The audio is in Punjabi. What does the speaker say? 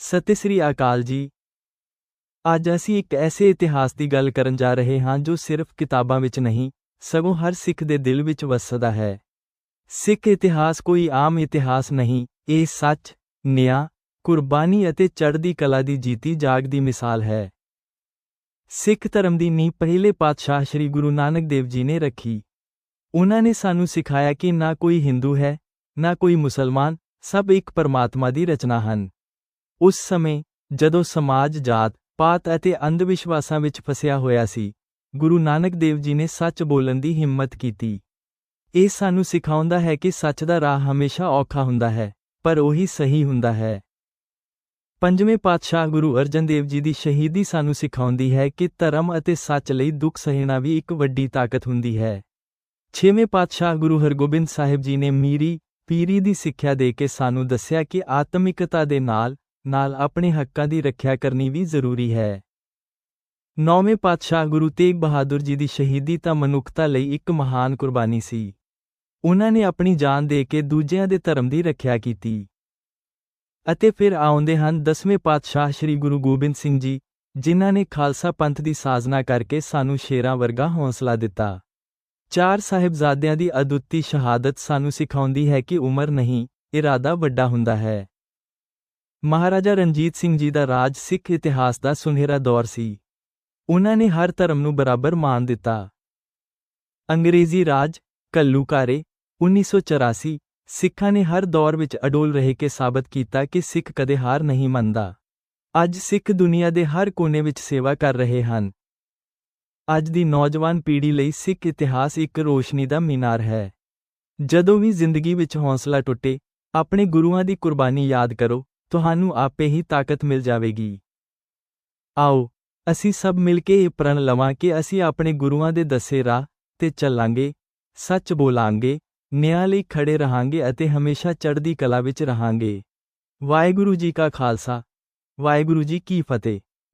ਸਤਿ ਸ੍ਰੀ ਅਕਾਲ ਜੀ। ਅੱਜ ਅਸੀਂ ਇੱਕ ਐਸੇ ਇਤਿਹਾਸ ਦੀ ਗੱਲ ਕਰਨ ਜਾ ਰਹੇ ਹਾਂ ਜੋ ਸਿਰਫ ਕਿਤਾਬਾਂ ਵਿੱਚ ਨਹੀਂ, ਸਗੋਂ ਹਰ ਸਿੱਖ ਦੇ ਦਿਲ ਵਿੱਚ ਵਸਦਾ ਹੈ। ਸਿੱਖ ਇਤਿਹਾਸ ਕੋਈ ਆਮ ਇਤਿਹਾਸ ਨਹੀਂ, ਇਹ ਸੱਚ, ਨਿਆਂ, ਕੁਰਬਾਨੀ ਅਤੇ ਚੜ੍ਹਦੀ ਕਲਾ ਦੀ ਜੀਤੀ ਜਾਗਦੀ ਮਿਸਾਲ ਹੈ। ਸਿੱਖ ਧਰਮ ਦੀ ਨੀਂਹ ਪਹਿਲੇ ਪਾਤਸ਼ਾਹ ਸ੍ਰੀ ਗੁਰੂ ਨਾਨਕ ਦੇਵ ਜੀ ਨੇ ਰੱਖੀ। ਉਹਨਾਂ ਨੇ ਸਾਨੂੰ ਸਿਖਾਇਆ ਕਿ ਨਾ ਕੋਈ ਹਿੰਦੂ ਹੈ, ਨਾ ਕੋਈ ਮੁਸਲਮਾਨ, ਸਭ ਇੱਕ ਪਰਮਾਤਮਾ ਦੀ ਰਚਨਾ ਹਨ। ਉਸ ਸਮੇਂ ਜਦੋਂ ਸਮਾਜ, ਜਾਤ, ਪਾਤ ਅਤੇ ਅੰਧ ਵਿਸ਼ਵਾਸਾਂ ਵਿੱਚ ਫਸਿਆ ਹੋਇਆ ਸੀ, ਗੁਰੂ ਨਾਨਕ ਦੇਵ ਜੀ ਨੇ ਸੱਚ ਬੋਲਣ ਦੀ ਹਿੰਮਤ ਕੀਤੀ। ਇਹ ਸਾਨੂੰ ਸਿਖਾਉਂਦਾ ਹੈ ਕਿ ਸੱਚ ਦਾ ਰਾਹ ਹਮੇਸ਼ਾ ਔਖਾ ਹੁੰਦਾ ਹੈ, ਪਰ ਉਹੀ ਸਹੀ ਹੁੰਦਾ ਹੈ। ਪੰਜਵੇਂ ਪਾਤਸ਼ਾਹ ਗੁਰੂ ਅਰਜਨ ਦੇਵ ਜੀ ਦੀ ਸ਼ਹੀਦੀ ਸਾਨੂੰ ਸਿਖਾਉਂਦੀ ਹੈ ਕਿ ਧਰਮ ਅਤੇ ਸੱਚ ਲਈ ਦੁੱਖ ਸਹਿਣਾ ਵੀ ਇੱਕ ਵੱਡੀ ਤਾਕਤ ਹੁੰਦੀ ਹੈ। ਛੇਵੇਂ ਪਾਤਸ਼ਾਹ ਗੁਰੂ ਹਰਗੋਬਿੰਦ ਸਾਹਿਬ ਜੀ ਨੇ ਮੀਰੀ, ਪੀਰੀ ਦੀ ਸਿੱਖਿਆ ਦੇ ਕੇ ਸਾਨੂੰ ਦੱਸਿਆ ਕਿ ਆਤਮਿਕਤਾ ਦੇ ਨਾਲ ਨਾਲ ਆਪਣੇ ਹੱਕਾਂ ਦੀ ਰੱਖਿਆ ਕਰਨੀ ਵੀ ਜ਼ਰੂਰੀ ਹੈ। ਨੌਵੇਂ ਪਾਤਸ਼ਾਹ ਗੁਰੂ ਤੇਗ ਬਹਾਦਰ ਜੀ ਦੀ ਸ਼ਹੀਦੀ ਤਾਂ ਮਨੁੱਖਤਾ ਲਈ ਇੱਕ ਮਹਾਨ ਕੁਰਬਾਨੀ ਸੀ। ਉਹਨਾਂ ਨੇ ਆਪਣੀ ਜਾਨ ਦੇ ਕੇ ਦੂਜਿਆਂ ਦੇ ਧਰਮ ਦੀ ਰੱਖਿਆ ਕੀਤੀ। ਅਤੇ ਫਿਰ ਆਉਂਦੇ ਹਨ ਦਸਵੇਂ ਪਾਤਸ਼ਾਹ ਸ੍ਰੀ ਗੁਰੂ ਗੋਬਿੰਦ ਸਿੰਘ ਜੀ, ਜਿਨ੍ਹਾਂ ਨੇ ਖਾਲਸਾ ਪੰਥ ਦੀ ਸਾਜਨਾ ਕਰਕੇ ਸਾਨੂੰ ਸ਼ੇਰਾਂ ਵਰਗਾ ਹੌਸਲਾ ਦਿੱਤਾ। ਚਾਰ ਸਾਹਿਬਜ਼ਾਦਿਆਂ ਦੀ ਅਦੁੱਤੀ ਸ਼ਹਾਦਤ ਸਾਨੂੰ ਸਿਖਾਉਂਦੀ ਹੈ ਕਿ ਉਮਰ ਨਹੀਂ, ਇਰਾਦਾ ਵੱਡਾ ਹੁੰਦਾ ਹੈ। ਮਹਾਰਾਜਾ ਰਣਜੀਤ ਸਿੰਘ ਜੀ ਦਾ ਰਾਜ ਸਿੱਖ ਇਤਿਹਾਸ ਦਾ ਸੁਨਹਿਰਾ ਦੌਰ ਸੀ। ਉਹਨਾਂ ਨੇ ਹਰ ਧਰਮ ਨੂੰ ਬਰਾਬਰ ਮਾਨ ਦਿੱਤਾ। ਅੰਗਰੇਜ਼ੀ ਰਾਜ ਕੱਲੂਕਾਰੇ 1984 ਸਿੱਖਾਂ ਨੇ ਹਰ ਦੌਰ ਵਿੱਚ ਅਡੋਲ ਰਹਿ ਕੇ ਸਾਬਤ ਕੀਤਾ ਕਿ ਸਿੱਖ ਕਦੇ ਹਾਰ ਨਹੀਂ ਮੰਨਦਾ। ਅੱਜ ਸਿੱਖ ਦੁਨੀਆ ਦੇ ਹਰ ਕੋਨੇ ਵਿੱਚ ਸੇਵਾ ਕਰ ਰਹੇ ਹਨ। ਅੱਜ ਦੀ ਨੌਜਵਾਨ ਪੀੜ੍ਹੀ ਲਈ ਸਿੱਖ ਇਤਿਹਾਸ ਇੱਕ ਰੋਸ਼ਨੀ ਦਾ ਮੀਨਾਰ ਹੈ। ਜਦੋਂ ਵੀ ਜ਼ਿੰਦਗੀ ਵਿੱਚ ਹੌਸਲਾ ਟੁੱਟੇ, ਆਪਣੇ ਗੁਰੂਆਂ ਦੀ ਕੁਰਬਾਨੀ ਯਾਦ ਕਰੋ। ਤੁਹਾਨੂੰ ਆਪੇ ਹੀ ਤਾਕਤ ਮਿਲ ਜਾਵੇਗੀ। ਆਓ, ਅਸੀਂ ਸਭ ਮਿਲ ਕੇ ਇਹ ਪ੍ਰਣ ਲਵਾਂ ਕਿ ਅਸੀਂ ਆਪਣੇ ਗੁਰੂਆਂ ਦੇ ਦੱਸੇ ਰਾਹ ਤੇ ਚੱਲਾਂਗੇ, ਸੱਚ ਬੋਲਾਂਗੇ, ਨਿਆਂ ਲਈ ਖੜੇ ਰਹਾਂਗੇ ਅਤੇ ਹਮੇਸ਼ਾ ਚੜ੍ਹਦੀ ਕਲਾ ਵਿੱਚ ਰਹਾਂਗੇ। ਵਾਹਿਗੁਰੂ ਜੀ ਕਾ ਖਾਲਸਾ, ਵਾਹਿਗੁਰੂ ਜੀ ਕੀ ਫਤਿਹ।